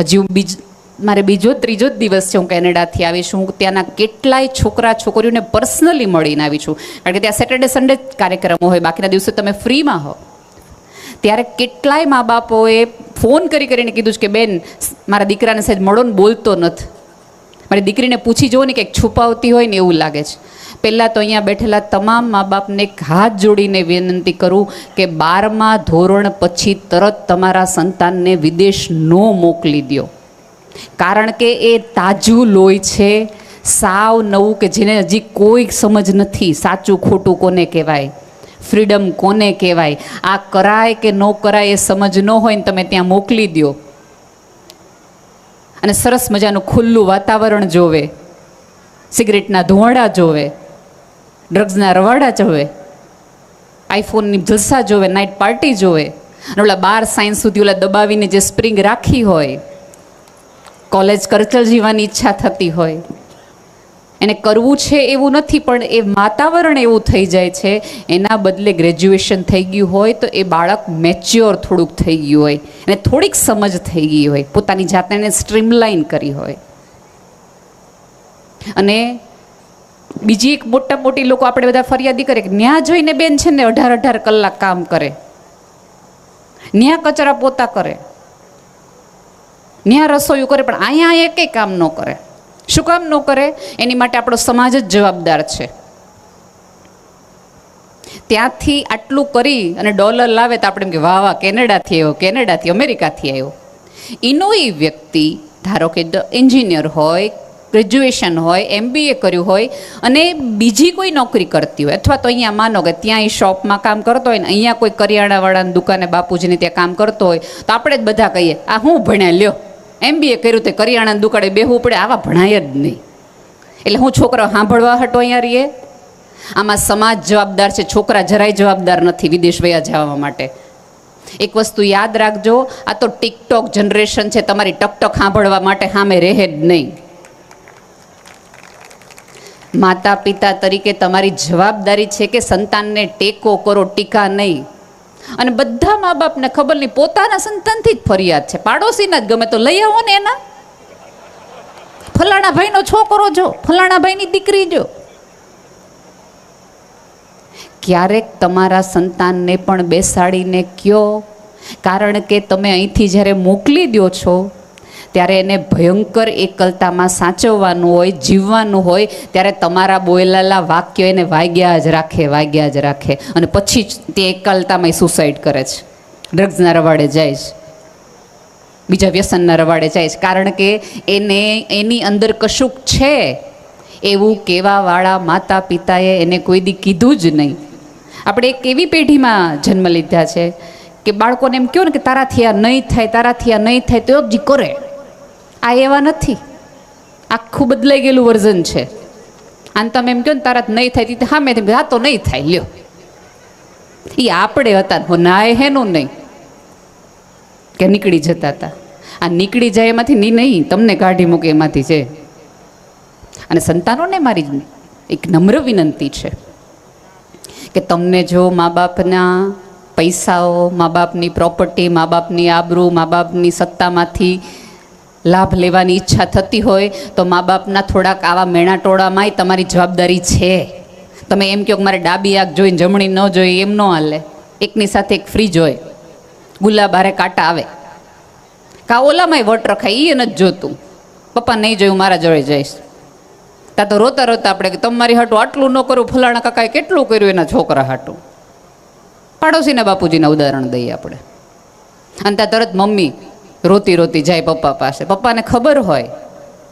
હજી હું બીજ મારે બીજો ત્રીજો જ દિવસ છે હું કેનેડાથી આવી છું. હું ત્યાંના કેટલાય છોકરા, છોકરીઓને પર્સનલી મળીને આવી છું. કારણ કે ત્યાં સેટરડે સન્ડે જ કાર્યક્રમો હોય. બાકીના દિવસે તમે ફ્રીમાં હો. ત્યારે કેટલાય મા બાપોએ ફોન કરી કરીને કીધું છે કે, બેન, મારા દીકરાને સહેજ મળો ને બોલતો નથી. મારી દીકરીને પૂછી જુઓ ને કંઈક છુપાવતી હોય ને એવું લાગે છે. પહેલાં તો અહીંયા બેઠેલા તમામ મા બાપને હાથ જોડીને વિનંતી કરું કે બારમા ધોરણ પછી તરત તમારા સંતાનને વિદેશ ન મોકલી દો કારણ કે એ તાજું લોહી છે, સાવ નવું કે જેને હજી કોઈ સમજ નથી, સાચું ખોટું કોને કહેવાય? ફ્રીડમ કોને કહેવાય? આ કરાય કે ન કરાય એ સમજ ન હોય ને તમે ત્યાં મોકલી દો અને સરસ મજાનું ખુલ્લું વાતાવરણ જોવે. સિગરેટના ધુવાડા જોવે. ડ્રગ્સના રવાડા જોવે. આઈફોનની જલસા જોવે, નાઇટ પાર્ટી જોવે. અને ઓલા બાર સાયન્સ સુધી ઓલા દબાવીને જે સ્પ્રિંગ રાખી હોય, કોલેજ કરચલ જીવવાની ઈચ્છા થતી હોય. એને કરવું છે એવું નથી, પણ એ વાતાવરણ એવું થઈ જાય છે, એના બદલે ગ્રેજ્યુએશન થઈ ગયું હોય તો એ બાળક મેચ્યોર થોડુંક થઈ ગયું હોય એને થોડીક સમજ થઈ ગઈ હોય, પોતાની જાતને સ્ટ્રીમલાઇન કરી હોય. અને બીજી એક મોટા મોટી લોકો આપણે બધા ફરિયાદી કરે કે ન્યા જોઈને બેન છે ને અઢાર અઢાર કલાક કામ કરે. ન્યા કચરા પોતા કરે. ન્યા રસોયું કરે, પણ અહીંયા એ કંઈ કામ ન કરે. શું કામ ન કરે? એની માટે આપણો સમાજ જ જવાબદાર છે. ત્યાંથી આટલું કરી અને ડોલર લાવે તો આપણે એમ કે વાહ વાહ, કેનેડાથી આવ્યો, કેનેડાથી, અમેરિકાથી આવ્યો. એનો એ વ્યક્તિ, ધારો કે એન્જિનિયર હોય, ગ્રેજ્યુએશન હોય, એમબીએ કર્યું હોય, અને બીજી કોઈ નોકરી કરતી હોય, અથવા તો અહીંયા માનો કે ત્યાં એ શોપમાં કામ કરતો હોય ને અહીંયા કોઈ કરિયાણાવાળાની દુકાને બાપુજીને ત્યાં કામ કરતો હોય, તો આપણે જ બધા કહીએ, આ હું ભણ્યા, લ્યો. એમબીએ કર્યું તે કરિયાણાની દુકાળે બેહવું પડે આવા ભણાય જ નહીં. એટલે હું છોકરા સાંભળવા હટો અહીંયા રહીએ આમાં સમાજ જવાબદાર છે, છોકરા જરાય જવાબદાર નથી વિદેશ વયા જવા માટે. એક વસ્તુ યાદ રાખજો, આ તો ટિકટોક જનરેશન છે, તમારી ટકટક સાંભળવા માટે સામે રહે જ નહીં. માતા પિતા તરીકે તમારી જવાબદારી છે કે સંતાનને ટેકો કરો, ટીકા નહીં. અને બધા મા બાપને ખબર નહીં, પોતાના સંતાનથી જ ફરિયાદ છે. પાડોશીના જ ગમે તો લઈ આવો ને એના. ફલાણા ભાઈનો છોકરો જો, ફલાણા ભાઈની દીકરી જો. ક્યારેક તમારા સંતાનને પણ બેસાડીને કયો. કારણ કે તમે અહીંથી જ્યારે મોકલી દો છો ત્યારે એને ભયંકર એકલતામાં સાચવવાનું હોય, જીવવાનું હોય, ત્યારે તમારા બોલેલા વાક્યો એને વાગ્યા જ રાખે, વાગ્યા જ રાખે. અને પછી જ તે એકલતામાં સુસાઇડ કરે છે. ડ્રગ્સના રવાડે જાય છે. બીજા વ્યસનના રવાડે જાય છે. કારણ કે એને, એની અંદર કશુંક છે. એવું કહેવાવાળા માતા પિતાએ એને કોઈ દી કીધું જ નહીં. આપણે એક એવી પેઢીમાં જન્મ લીધા છે કે બાળકોને એમ કહો ને કે તારાથી આ નહીં થાય, તારાથી આ નહીં થાય, તો જ કરે. આ એવા નથી. આખું બદલાઈ ગયેલું વર્ઝન છે. અને તમે એમ કહો ને, તારા નહીં થાય, તે હા મેં હા, તો નહીં થાય, લ્યો. એ આપણે હતા ના એ હેનું નહીં. કે નીકળી જતા હતા આ નીકળી જાય એમાંથી ની નહીં, તમને કાઢી મૂકે એમાંથી છે અને સંતાનોને મારી એક નમ્ર વિનંતી છે કે તમને જો મા બાપના પૈસાઓ મા બાપની પ્રોપર્ટી મા બાપની આબરૂ મા બાપની સત્તામાંથી લાભ લેવાની ઈચ્છા થતી હોય તો મા બાપના થોડાક આવા મેણાટોળામાંય તમારી જવાબદારી છે. તમે એમ કહો કે મારે ડાબી આંખ જોઈને જમણી ન જોઈ એમ ન હાલે. એકની સાથે એક ફ્રી હોય. ગુલાબ હારે કાંટા આવે. કા ઓલામાંય વટ રખાય એ નથી જોતું. પપ્પા નહીં જોયું, મારા જોડે જઈશ. તા તો રોતા રોતા આપણે કે તમારી હાટું આટલું ન કરું, ફલાણા કાકાએ કેટલું કર્યું એના છોકરા હાટું? પાડોશીના બાપુજીના ઉદાહરણ દઈએ આપણે. અને ત્યાં તરત મમ્મી રોતી રોતી જાય પપ્પા પાસે. પપ્પાને ખબર હોય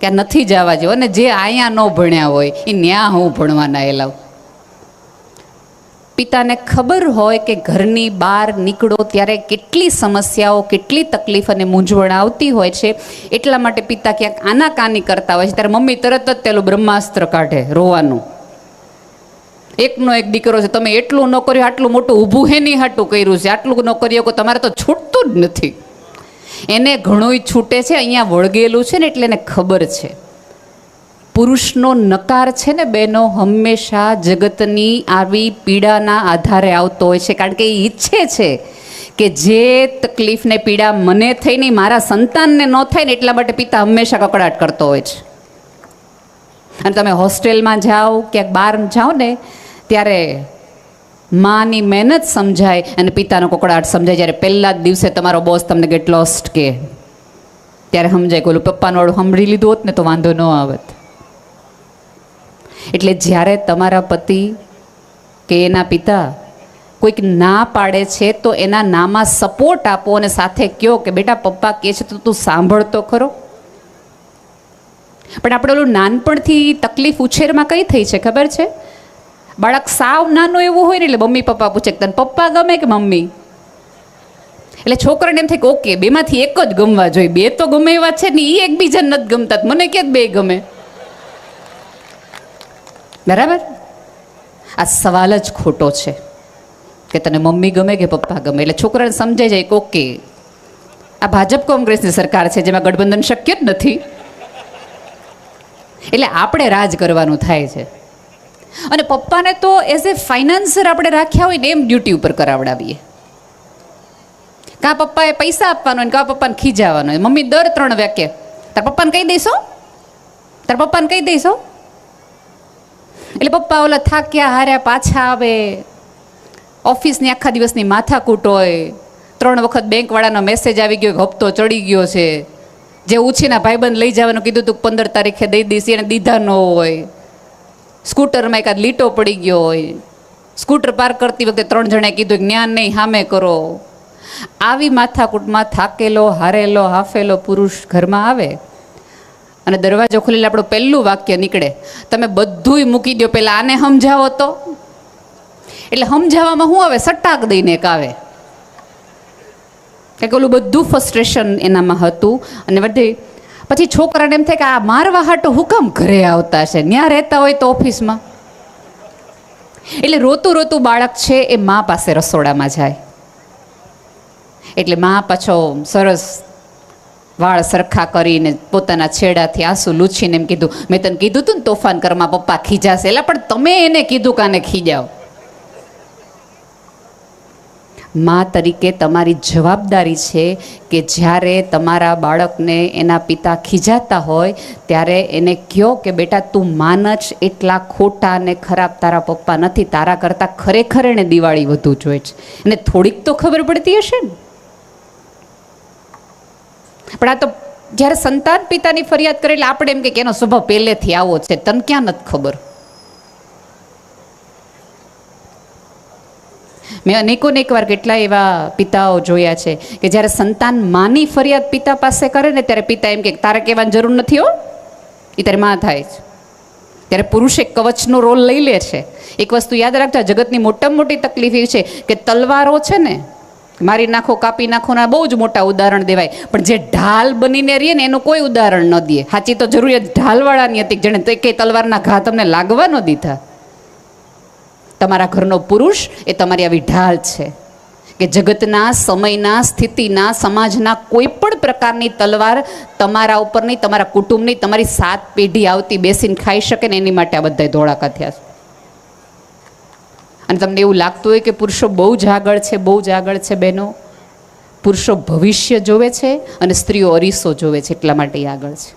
કે નથી જવા જેવો અને જે અહીંયા ન ભણ્યા હોય એ ન્યા હું ભણવાના એલાવ પિતાને ખબર હોય કે ઘરની બહાર નીકળો ત્યારે કેટલી સમસ્યાઓ, કેટલી તકલીફ અને મૂંઝવણ આવતી હોય છે. એટલા માટે પિતા ક્યાંક આના કાની કરતા હોય છે. ત્યારે મમ્મી તરત જ પેલું બ્રહ્માસ્ત્ર કાઢે રોવાનું. એકનો એક દીકરો છે, તમે એટલું ન કર્યું, આટલું મોટું ઊભું હે નહીં, હાટું કર્યું છે. આટલું ન કર્યું તમારે તો છૂટતું જ નથી. એને ઘણુંય છૂટે છે, અહીંયા વળગેલું છે ને એટલે એને ખબર છે. પુરુષનો નકાર છે ને બેનો હંમેશા જગતની આવી પીડાના આધારે આવતો હોય છે. કારણ કે એ ઈચ્છે છે કે જે તકલીફને પીડા મને થઈ નહીં, મારા સંતાનને ન થાય ને એટલા માટે પિતા હંમેશા કકડાટ કરતો હોય છે. અને તમે હોસ્ટેલમાં જાઓ, ક્યાંક બહાર જાઓ ને, ત્યારે માની મહેનત સમજાય અને પિતાનો કોકડાટ સમજાય. જ્યારે પહેલા જ દિવસે તમારો બોસ તમને ગેટ લોસ્ટ કે. ત્યારે સમજાય કે ઓલું પપ્પાનું વાળું સાંભળી લીધું હોત ને તો વાંધો ન આવત. એટલે જ્યારે તમારા પતિ કે એના પિતા કોઈક ના પાડે છે તો એના નામાં સપોર્ટ આપો અને સાથે કહો કે બેટા પપ્પા કહે છે તો તું સાંભળતો ખરો. પણ આપણે ઓલું નાનપણથી તકલીફ ઉછેરમાં કઈ થઈ છે ખબર છે? બાળક સાવ નાનું એવું હોય ને એટલે મમ્મી પપ્પા પૂછે કે તને પપ્પા ગમે કે મમ્મી? એટલે છોકરાને એમ થાય કે ઓકે, બેમાંથી એક જ ગમવા જોઈએ. બે તો ગમે એવા છે ને એ એકબીજાને નથી ગમતા. મને કે બે ગમે? બરાબર? આ સવાલ જ ખોટો છે કે તને મમ્મી ગમે કે પપ્પા ગમે? એટલે છોકરાને સમજાઈ જાય કે ઓકે, આ ભાજપ કોંગ્રેસની સરકાર છે જેમાં ગઠબંધન શક્ય જ નથી. એટલે આપણે રાજ કરવાનું થાય છે. અને પપ્પાને તો એઝ એ ફાઇનાન્સર આપણે રાખ્યા હોય ને એમ ડ્યુટી ઉપર કરાવડાવીએ. કા પપ્પાએ પૈસા આપવાનો હોય કા પપ્પાને ખીજાવાનો હોય. મમ્મી દર ત્રણ વાક્ય, તાર પપ્પાને કહી દઈશો તાર પપ્પાને કહી દઈશો એટલે પપ્પા ઓલા થાક્યા, હાર્યા પાછા આવે. ઓફિસની આખા દિવસની માથાકૂટ હોય. ત્રણ વખત બેંકવાળાનો મેસેજ આવી ગયો હપ્તો ચડી ગયો છે. જે ઉછીના ભાઈબંધ લઈ જવાનું કીધું તું પંદર તારીખે દઈ દઈશ, એને દીધા ન હોય. સ્કૂટરમાં એકાદ લીટો પડી ગયો હોય, સ્કૂટર પાર્ક કરતી વખતે ત્રણ જણાએ કીધું, જ્ઞાન નહીં સામે કરો. આવી માથાકૂટમાં થાકેલો, હારેલો, હાફેલો પુરુષ ઘરમાં આવે અને દરવાજો ખોલીને આપણું પહેલું વાક્ય નીકળે. તમે બધુંય મૂકી દો પહેલાં આને સમજાવો તો. એટલે સમજાવવામાં શું આવે? સટાક દઈને એક આવે. કે ઓલું બધું ફ્રસ્ટ્રેશન એનામાં હતું. અને બધી પછી છોકરાને એમ થાય કે આ મારવા હાટો હુકમ ઘરે આવતા છે. ત્યાં રહેતા હોય તો ઓફિસમાં. એટલે રોતું રોતું બાળક છે એ મા પાસે રસોડામાં જાય. એટલે મા પાછો સરસ વાળ સરખા કરીને પોતાના છેડાથી આંસુ લૂછીને એમ કીધું, મેં તને કીધું તું ને તોફાન કરમાં પપ્પા ખીજાશે. એટલે પણ તમે એને કીધું કાને ખીજાવ? મા તરીકે તમારી જવાબદારી છે કે જ્યારે તમારા બાળકને એના પિતા ખીજાતા હોય, ત્યારે એને કહો કે બેટા તું માન જ એટલા ખોટા અને ખરાબ તારા પપ્પા નથી, તારા કરતાં ખરેખર એને દિવાળી વધુ જોઈએ છે. એને થોડીક તો ખબર પડતી હશે ને. પણ આ તો જ્યારે સંતાન પિતાની ફરિયાદ કરે એટલે આપણે એમ કે એનો સ્વભાવ પહેલેથી આવો છે, તને ક્યાં નથી ખબર? મેં અનેકોને એકવાર કેટલા એવા પિતાઓ જોયા છે કે જ્યારે સંતાન માની ફરિયાદ પિતા પાસે કરે ને ત્યારે પિતા એમ કે, તારે કહેવાની જરૂર નથી હો. એ ત્યારે માં થાય છે ત્યારે પુરુષે કવચનો રોલ લઈ લે છે. એક વસ્તુ યાદ રાખજો, જગતની મોટામાં મોટી તકલીફ એ છે કે તલવારો છે ને, મારી નાખો, કાપી નાખો ના બહુ જ મોટા ઉદાહરણ દેવાય. પણ જે ઢાલ બનીને રહીએ ને એનું કોઈ ઉદાહરણ ન દે. સાચી તો જરૂરિયાત ઢાલવાળાની હતી જેણે તે કે તલવારના ઘા તમને લાગવા ન દીધા. તમારા ઘરનો પુરુષ એ તમારી આવી ઢાલ છે. કે જગતના, સમયના, સ્થિતિના, સમાજના કોઈ પણ પ્રકારની તલવાર તમારા ઉપર નહીં, તમારા કુટુંબની તમારી સાત પેઢી આવતી બેસીને ખાઈ શકે ને એની માટે આ બધા ધોળાકા થયા છે. અને તમને એવું લાગતું હોય કે પુરુષો બહુ જ આગળ છે, બહુ જ આગળ છે બહેનો. પુરુષો ભવિષ્ય જોવે છે અને સ્ત્રીઓ અરીસો જોવે છે એટલા માટે આગળ છે.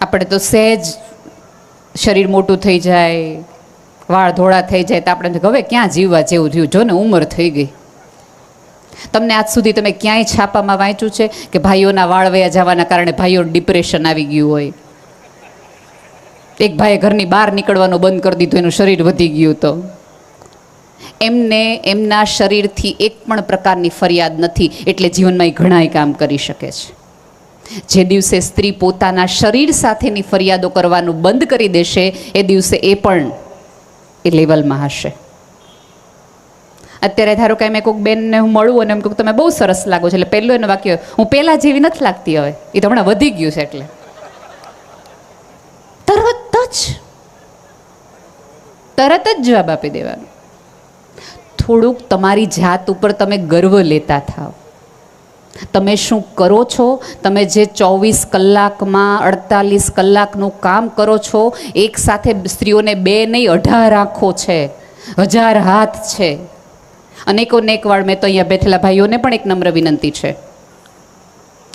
આપણે તો સહેજ શરીર મોટું થઈ જાય, વાળ ધોળા થઈ જાય, તો આપણે હવે ક્યાં જીવવા જેવું થયું? જો ને ઉંમર થઈ ગઈ. તમને આજ સુધી તમે ક્યાંય છાપામાં વાંચ્યું છે કે ભાઈઓના વાળ વયા જવાના કારણે ભાઈઓ ડિપ્રેશન આવી ગયું હોય? એક ભાઈએ ઘરની બહાર નીકળવાનું બંધ કરી દીધું, એનું શરીર વધી ગયું તો. એમને એમના શરીરથી એક પણ પ્રકારની ફરિયાદ નથી, એટલે જીવનમાં એ ઘણાય કામ કરી શકે છે. જે દિવસે સ્ત્રી પોતાના શરીર સાથેની ફરિયાદો કરવાનું બંધ કરી દેશે, એ દિવસે એ પણ એ લેવલમાં હશે. અત્યારે ધારો કે મેં કોઈક બેનને હું મળું અને એમ કહું તમે બહુ સરસ લાગો છો, એટલે પહેલું એનું વાક્ય, હું પહેલાં જેવી નથી લાગતી હવે. એ તો હમણાં વધી ગયું છે એટલે. તરત જ. તરત જ જવાબ આપી દેવાનો. થોડુંક તમારી જાત ઉપર તમે ગર્વ લેતા થાવ તમે શું કરો છો? તમે જે ચોવીસ કલાકમાં, અડતાલીસ કલાકનું કામ કરો છો, એક સાથે સ્ત્રીઓને બે નહીં, અઢાર આંખો છે. હજાર હાથ છે. અનેકો અનેક વાર મેં તો અહીંયા બેઠેલા ભાઈઓને પણ એક નમ્ર વિનંતી છે.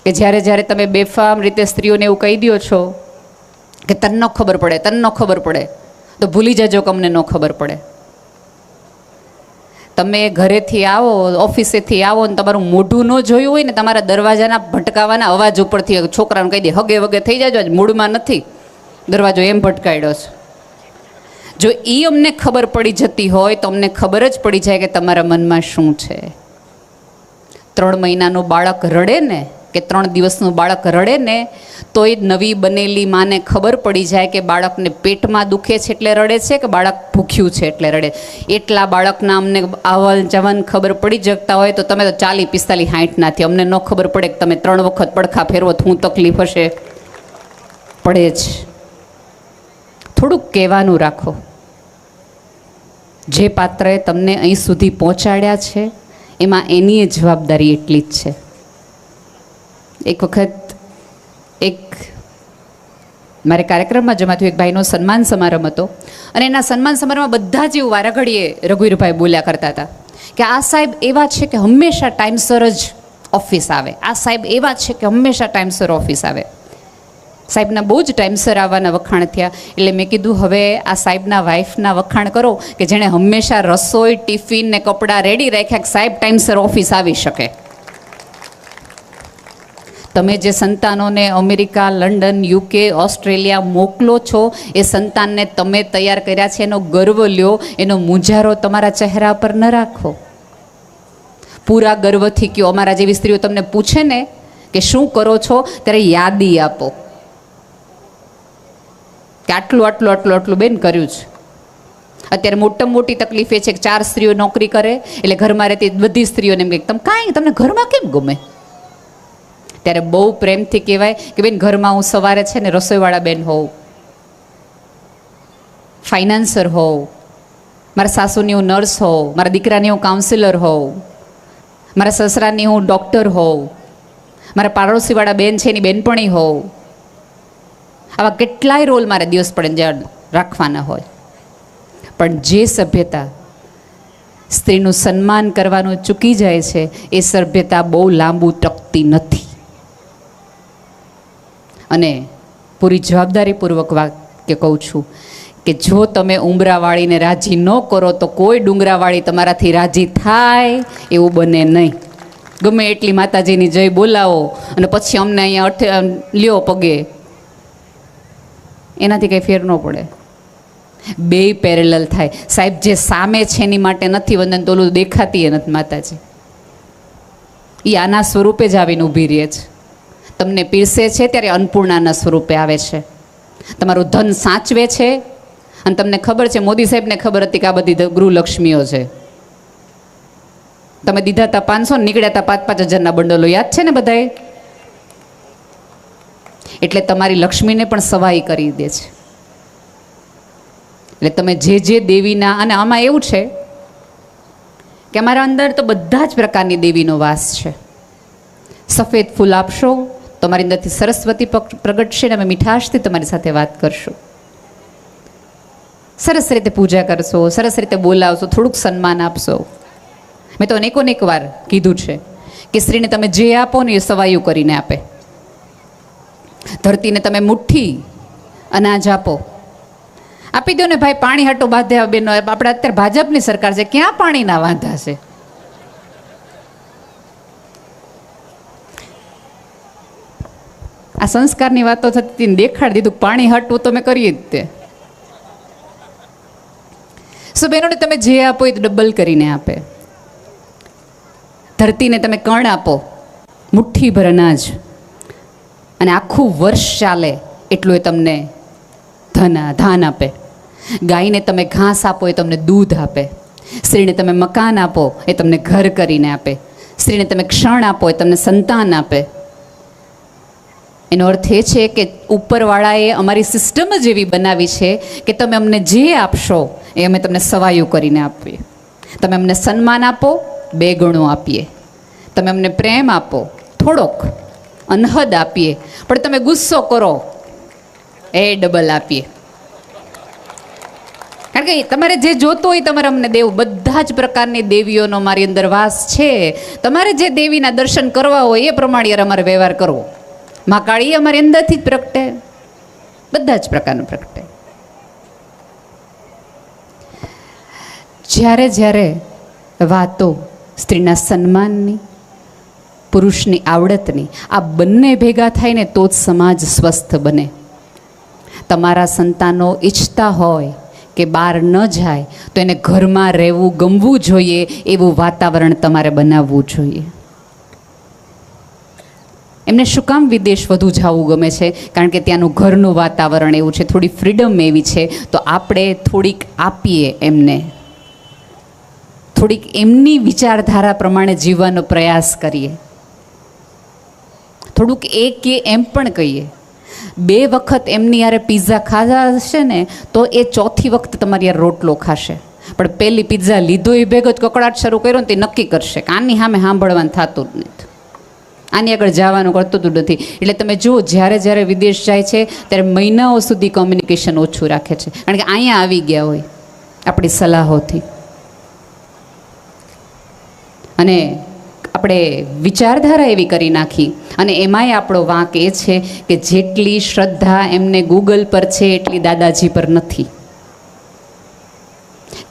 કે જ્યારે જ્યારે તમે બેફામ રીતે સ્ત્રીઓને એવું કહી દો છો કે તનનો ખબર પડે, તનનો ખબર પડે, તો ભૂલી જજો કે અમને ન ખબર પડે. તમે ઘરેથી આવો, ઓફિસેથી આવો ને તમારું મોઢું ન જોયું હોય ને તમારા દરવાજાના ભટકાવાના અવાજ ઉપરથી છોકરાને કહી દે, હગે વગે થઈ જાજો, આજ મૂડમાં નથી. દરવાજો એમ ભટકાયડો છે. જો એ અમને ખબર પડી જતી હોય તો અમને ખબર જ પડી જાય કે તમારા મનમાં શું છે. ત્રણ મહિનાનું બાળક રડે ને કે ત્રણ દિવસનું બાળક રડે ને તો એ નવી બનેલી માને ખબર પડી જાય કે બાળકને પેટમાં દુખે છે એટલે રડે છે કે બાળક ભૂખ્યું છે એટલે રડે. એટલા બાળકના અમને આવન જવન ખબર પડી જતા હોય તો તમે તો ચાલી પિસ્તાલીસ હાઠ અમને ન ખબર પડે કે તમે ત્રણ વખત પડખા ફેરવો તો હું તકલીફ હશે. પડે જ. થોડુંક કહેવાનું રાખો. જે પાત્રએ તમને અહીં સુધી પહોંચાડ્યા છે, એમાં એની જવાબદારી એટલી જ છે. એક વખત એક મારે કાર્યક્રમમાં જમા થયું એક ભાઈનો સન્માન સમારંભ હતો. અને એના સન્માન સમારંભમાં બધા જ એવું વારાઘડીએ રઘુવીરભાઈ બોલ્યા કરતા હતા કે આ સાહેબ એવા છે કે હંમેશા ટાઈમસર જ ઓફિસ આવે. આ સાહેબ એવા છે કે હંમેશા ટાઈમસર ઓફિસ આવે. સાહેબના બહુ જ ટાઈમસર આવવાના વખાણ થયા. એટલે મેં કીધું, હવે આ સાહેબના વાઈફના વખાણ કરો કે જેણે હંમેશા રસોઈ, ટિફિન ને કપડાં રેડી રાખ્યા કે સાહેબ ટાઈમસર ઓફિસ આવી શકે. તમે જે સંતાનોને અમેરિકા, લંડન, યુકે, ઓસ્ટ્રેલિયા મોકલો છો, એ સંતાનને તમે તૈયાર કર્યા છે, એનો ગર્વ લ્યો, એનો મુંજારો તમારા ચહેરા પર ન રાખો. પૂરા ગર્વથી કયો, અમારા જેવી સ્ત્રીઓ તમને પૂછે ને કે શું કરો છો, ત્યારે યાદી આપો. કે આટલું આટલું આટલું આટલું બેન કર્યું છે. અત્યારે મોટામાં મોટી તકલીફ એ છે કે ચાર સ્ત્રીઓ નોકરી કરે, એટલે ઘરમાં રહેતી બધી સ્ત્રીઓને એમ કે, તમે કાંઈ, તમને ઘરમાં કેમ ગમે? ત્યારે બહુ પ્રેમથી કહેવાય કે બેન, ઘરમાં હું સવારે છે ને રસોઈવાળા બેન હોઉં. ફાઇનાન્સર હોઉં. મારા સાસુની હું નર્સ હોઉં. મારા દીકરાની હું કાઉન્સિલર હોઉં. મારા સસરાની હું ડૉક્ટર હોઉં. મારા પાડોશીવાળા બેન છે એની બેનપણી હોઉં. આવા કેટલાય રોલ મારે દિવસ પડે રાખવાના હોય. પણ જે સભ્યતા સ્ત્રીનું સન્માન કરવાનું ચૂકી જાય છે, એ સભ્યતા બહુ લાંબુ ટકતી નથી. અને પૂરી જવાબદારીપૂર્વક વાક્ય કહું છું કે જો તમે ઉમરાવાળીને રાજી ન કરો તો કોઈ ડુંગરાવાળી તમારાથી રાજી થાય એવું બને નહીં. ગમે એટલી માતાજીની જય બોલાવો અને પછી અમને અહીંયા અઠે લ્યો પગે. એનાથી કંઈ ફેર ન પડે. બે પેરેલલ થાય. સાહેબ, જે સામે છે એની માટે નથી વંદન, તો ઓલું દેખાતી નથી માતાજી. એ આના સ્વરૂપે જ આવીને ઊભી રહે છે. તમને પીરસે છે ત્યારે અન્નપૂર્ણાના સ્વરૂપે આવે છે. તમારું ધન સાચવે છે અને તમને ખબર છે, મોદી સાહેબને ખબર હતી કે આ બધી ગૃહલક્ષ્મીઓ છે. તમે દીધા હતા પાંચસો નીકળ્યા હતા પાંચ પાંચ હજારના બંડલો યાદ છે ને બધાએ? એટલે તમારી લક્ષ્મીને પણ સવાઈ કરી દે છે. એટલે તમે જે જે દેવીના, અને આમાં એવું છે કે અમારા અંદર તો બધા જ પ્રકારની દેવીનો વાસ છે. સફેદ ફૂલ આપશો તમારી અંદરથી સરસ્વતી પ્રગટશે અને અમે મીઠાશથી તમારી સાથે વાત કરશું. સરસ રીતે પૂજા કરશો, સરસ રીતે બોલાવશો, થોડુંક સન્માન આપશો. મેં તો અનેકોનેક વાર કીધું છે કે સ્ત્રીને તમે જે આપો ને એ સવાયું કરીને આપે. ધરતીને તમે મુઠ્ઠી અનાજ આપો. આપી દો ને ભાઈ, પાણી હાટો બાંધ્યા બેનો. આપણે અત્યારે ભાજપની સરકાર છે, ક્યાં પાણીના વાંધા છે? આ સંસ્કારની વાતો થતી હતી દેખાડી દીધું પાણી હટવું તો મેં કરીએ જ તે. સો બહેનોને તમે જે આપો એ ડબલ કરીને આપે. ધરતીને તમે કણ આપો. મુઠ્ઠીભર અનાજ. અને આખું વર્ષ ચાલે એટલું એ તમને ધન, ધાન આપે. ગાયને તમે ઘાસ આપો એ તમને દૂધ આપે. સ્ત્રીને તમે મકાન આપો એ તમને ઘર કરીને આપે. સ્ત્રીને તમે ક્ષણ આપો એ તમને સંતાન આપે. એનો અર્થ એ છે કે ઉપરવાળાએ અમારી સિસ્ટમ જ એવી બનાવી છે કે તમે અમને જે આપશો એ અમે તમને સવાયું કરીને આપીએ. તમે અમને સન્માન આપો, બે ગણું આપીએ. તમે અમને પ્રેમ આપો, થોડોક અનહદ આપીએ. પણ તમે ગુસ્સો કરો, એ ડબલ આપીએ. કારણ કે તમારે જે જોતો હોય તમારે અમને દેવું. બધા જ પ્રકારની દેવીઓનો મારી અંદર વાસ છે. તમારે જે દેવીના દર્શન કરવા હોય એ પ્રમાણે અમારે વ્યવહાર કરવો. મા કાળી અમારી અંદરથી જ પ્રગટે. બધા જ પ્રકારનું પ્રગટે. જ્યારે જ્યારે વાતો સ્ત્રીના સન્માનની, પુરુષની આવડતની, આ બંને ભેગા થાય ને તો જ સમાજ સ્વસ્થ બને. તમારા સંતાનો ઈચ્છતા હોય કે બહાર ન જાય, તો એને ઘરમાં રહેવું ગમવું જોઈએ, એવું વાતાવરણ તમારે બનાવવું જોઈએ. એમને શું કામ વિદેશ વધુ જવું ગમે છે? કારણ કે ત્યાંનું ઘરનું વાતાવરણ એવું છે, થોડી ફ્રીડમ એવી છે. તો આપણે થોડીક આપીએ એમને. થોડીક એમની વિચારધારા પ્રમાણે જીવવાનો પ્રયાસ કરીએ. થોડુંક એ કે એમ પણ કહીએ. બે વખત એમની યારે પિઝા ખાધા હશે ને, તો એ ચોથી વખત તમારી યાર રોટલો ખાશે. પણ પહેલી પિઝા લીધો એ ભેગો જ કકડાટ શરૂ કર્યો ને તે નક્કી કરશે કાનની સામે સાંભળવાનું થતું જ નથી. આની આગળ જવાનું કરતું જ નથી. એટલે તમે જુઓ, જ્યારે જ્યારે વિદેશ જાય છે, ત્યારે મહિનાઓ સુધી કોમ્યુનિકેશન ઓછું રાખે છે. કારણ કે અહીંયા આવી ગયા હોય, આપણી સલાહોથી. અને આપણે વિચારધારા એવી કરી નાખી. અને એમાંય આપણો વાંક એ છે કે જેટલી શ્રદ્ધા એમને ગૂગલ પર છે, એટલી દાદાજી પર નથી.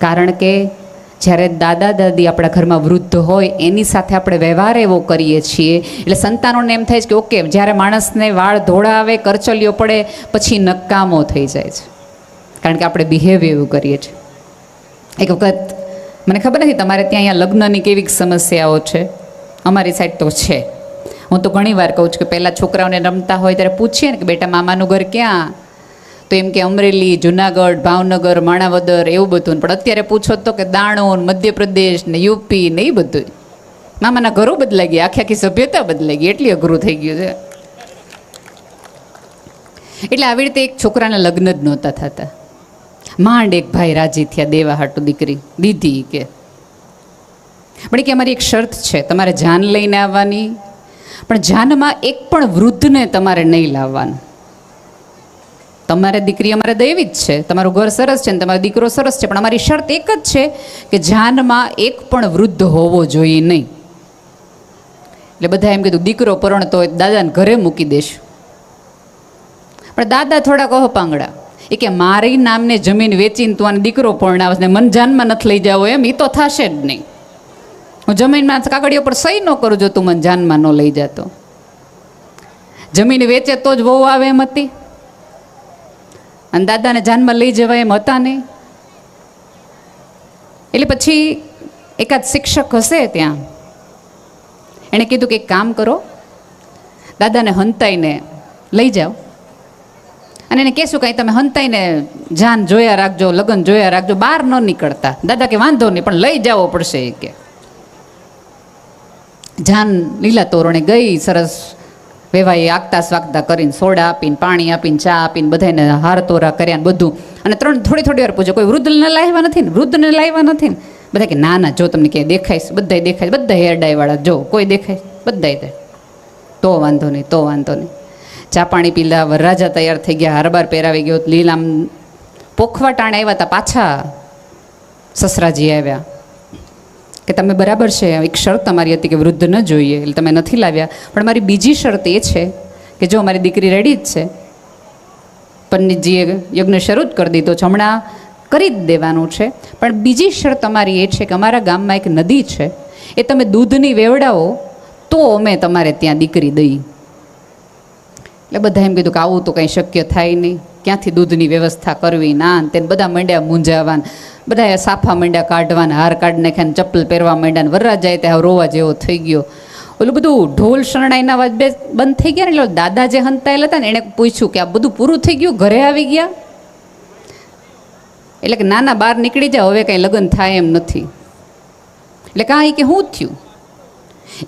કારણ કે જ્યારે દાદા દાદી આપણા ઘરમાં વૃદ્ધ હોય, એની સાથે આપણે વ્યવહાર એવો કરીએ છીએ. એટલે સંતાનોને એમ થાય છે કે, ઓકે, જ્યારે માણસને વાળ ધોળા આવે કરચલીઓ પડે, પછી નકામો થઈ જાય છે. કારણ કે આપણે બિહેવ એવું કરીએ છીએ. એક વખત, મને ખબર નથી, તમારે ત્યાં અહીંયા લગ્નની કેવી સમસ્યાઓ છે? અમારી સાઈડ તો છે. હું તો ઘણી વાર કહું છું કે, પહેલાં છોકરાઓને રમતા હોય ત્યારે પૂછીએ ને કે, બેટા, મામાનું ઘર ક્યાં? તો એમ કે અમરેલી, જુનાગઢ, ભાવનગર, માણાવદર એવું બધું. પણ અત્યારે પૂછો તો કે દાણોન મધ્યપ્રદેશ ને યુપી ને એ બધું મામાના ઘરો બદલાઈ ગયા, આખી આખી સભ્યતા બદલાઈ ગઈ. એટલી અઘરું થઈ ગયું છે. એટલે આવી રીતે એક છોકરાના લગ્ન જ નહોતા થતા. માંડ એક ભાઈ રાજી થયા દેવા હાટુ દીકરી, દીધી કે. પણ કે અમારી એક શરત છે, તમારે જાન લઈને આવવાની. પણ જાનમાં એક પણ વૃદ્ધને તમારે નહીં લાવવાનું. તમારે દીકરી અમારે દૈવી જ છે. તમારું ઘર સરસ છે ને તમારો દીકરો સરસ છે, પણ અમારી શરત એક જ છે કે જાનમાં એક પણ વૃદ્ધ હોવો જોઈએ નહીં. એટલે બધા એમ કીધું, દીકરો પરણતો હોય દાદાને ઘરે મૂકી દેશ. પણ દાદા થોડા કહો પાંગડા એ કે, મારી નામને જમીન વેચીને તું આને દીકરો પરણાવશ ને મન જાનમાં નથી લઈ જાવ એમ એ તો થશે જ નહીં. હું જમીનમાં કાગળીઓ પર સહી ન કરું જો તું મન જાનમાં ન લઈ જાતો. જમીન વેચે તો જ વહુ આવે એમ હતી. અને દાદાને જાનમાં લઈ જવાય એમ હતા નહીં. એટલે પછી એકાદ શિક્ષક હશે ત્યાં. એણે કીધું કે એક કામ કરો, દાદાને હંતાઈને લઈ જાઓ. અને એને કહેશું કાંઈ તમે હંતાઈને જાન જોયા રાખજો, લગ્ન જોયા રાખજો, બહાર ન નીકળતા. દાદા કે વાંધો નહીં, પણ લઈ જવો પડશે કે. જાન લીલા તોરણે ગઈ, સરસ વેવાએ આગતા સ્વાગતા કરીને સોડા આપીને, પાણી આપીને, ચા આપીને બધાને હાર તોરા કર્યા ને બધું. અને ત્રણ થોડી થોડી વાર પૂછો કોઈ વૃદ્ધને લાવ્યા નથી ને? વૃદ્ધને લાવ્યા નથી ને? બધા કે, ના ના, જો તમને ક્યાંય દેખાય બધા દેખાય બધા હેર ડાયવાળા જો, કોઈ દેખાય બધા દે. તો વાંધો નહીં, તો વાંધો નહીં. ચા પાણી પીલા વરરાજા તૈયાર થઈ ગયા, હારબાર પહેરાવી ગયો, લીલામ પોખવા ટાણે આવ્યા હતા પાછા. સસરાજી આવ્યા. કે તમે બરાબર છે, એક શરત તમારી હતી કે વૃદ્ધ ન જોઈએ, એટલે તમે નથી લાવ્યા. પણ મારી બીજી શરત એ છે કે જો મારી દીકરી રેડી જ છે પંડિતજીએ યજ્ઞ શરૂ જ કરી દીધો છે, હમણાં કરી જ દેવાનું છે. પણ બીજી શરત અમારી એ છે કે અમારા ગામમાં એક નદી છે, એ તમે દૂધની વેવડાવો, તો અમે તમારે ત્યાં દીકરી દઈ. એટલે બધા એમ કીધું કે આવું તો કંઈ શક્ય થાય નહીં. ક્યાંથી દૂધની વ્યવસ્થા કરવી ને તેને બધા મંડ્યા મૂંઝાવાન. બધા સાફા માંડ્યા કાઢવાના, હાર કાઢ નાખ્યા ચપ્પલ પહેરવા માંડ્યા વરરા જાય ત્યાં રોવા જેવો થઈ ગયો. ઓલું બધું ઢોલ શરણાઈના અવાજ બે બંધ થઈ ગયા ને એટલે દાદા જે હંતાયેલા હતા ને એણે પૂછ્યું કે આ બધું પૂરું થઈ ગયું? ઘરે આવી ગયા? એટલે કે નાના બહાર નીકળી જાય હવે કંઈ લગ્ન થાય એમ નથી. એટલે કાં એ કે શું થયું?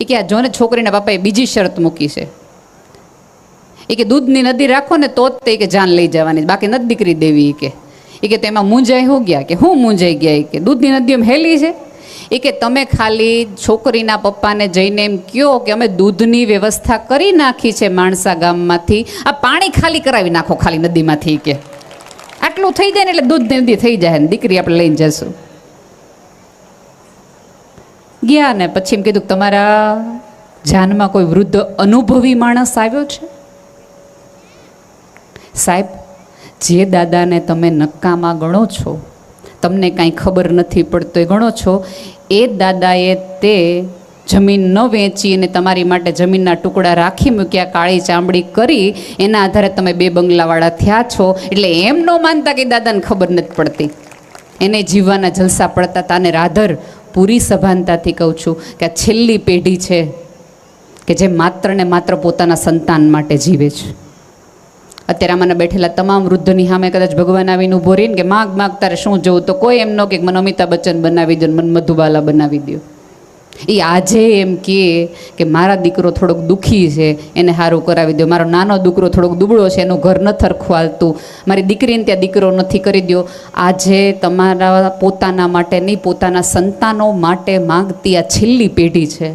એ કે આ જોને છોકરીના બાપાએ બીજી શરત મૂકી છે. એ કે દૂધની નદી રાખો ને તો જ તે કે જાન લઈ જવાની બાકી નથી દીકરી દેવી એ કે. એ કે તેમાં મૂંઝાઈ હું ગયા? કે હું મૂંઝાઈ ગયા? એ કે દૂધની નદી એમ હેલી છે? એ કે તમે ખાલી છોકરીના પપ્પાને જઈને એમ કહો કે અમે દૂધની વ્યવસ્થા કરી નાખી છે માણસા ગામમાંથી. આ પાણી ખાલી કરાવી નાખો ખાલી નદીમાંથી કે. આટલું થઈ જાય ને એટલે દૂધ નદી થઈ જાય ને દીકરી આપણે લઈને જશું. ગયા ને પછી એમ કીધું તમારા જાનમાં કોઈ વૃદ્ધ અનુભવી માણસ આવ્યો છે? સાહેબ જે દાદાને તમે નક્કામાં ગણો છો, તમને કાંઈ ખબર નથી પડતો એ ગણો છો, એ દાદાએ તે જમીન ન વેચી અને તમારી માટે જમીનના ટુકડા રાખી મૂક્યા, કાળી ચામડી કરી, એના આધારે તમે બે બંગલાવાળા થયા છો. એટલે એમ ન માનતા કે દાદાને ખબર નથી પડતી. એને જીવવાના જલસા પડતા હતા અને રાધર પૂરી સભાનતાથી કહું છું કે આ છેલ્લી પેઢી છે કે જે માત્ર ને માત્ર પોતાના સંતાન માટે જીવે છે. અત્યારે આમાંના બેઠેલા તમામ વૃદ્ધોની સામે કદાચ ભગવાન આવીને ઊભો રહીને કે માગ માગ તારે શું જોવું? તો કોઈ એમ ન કે મને અમિતાભ બચ્ચન બનાવી દો મને મધુબાલા બનાવી દો એ આજે એમ કહે કે મારા દીકરો થોડોક દુઃખી છે, એને સારું કરાવી દો મારો નાનો દીકરો થોડોક દુબળો છે, એનું ઘર ન થરખું હાલતું મારી દીકરીને ત્યાં દીકરો નથી કરી દો આજે તમારા પોતાના માટે નહીં, પોતાના સંતાનો માટે માગતી આ છેલ્લી પેઢી છે.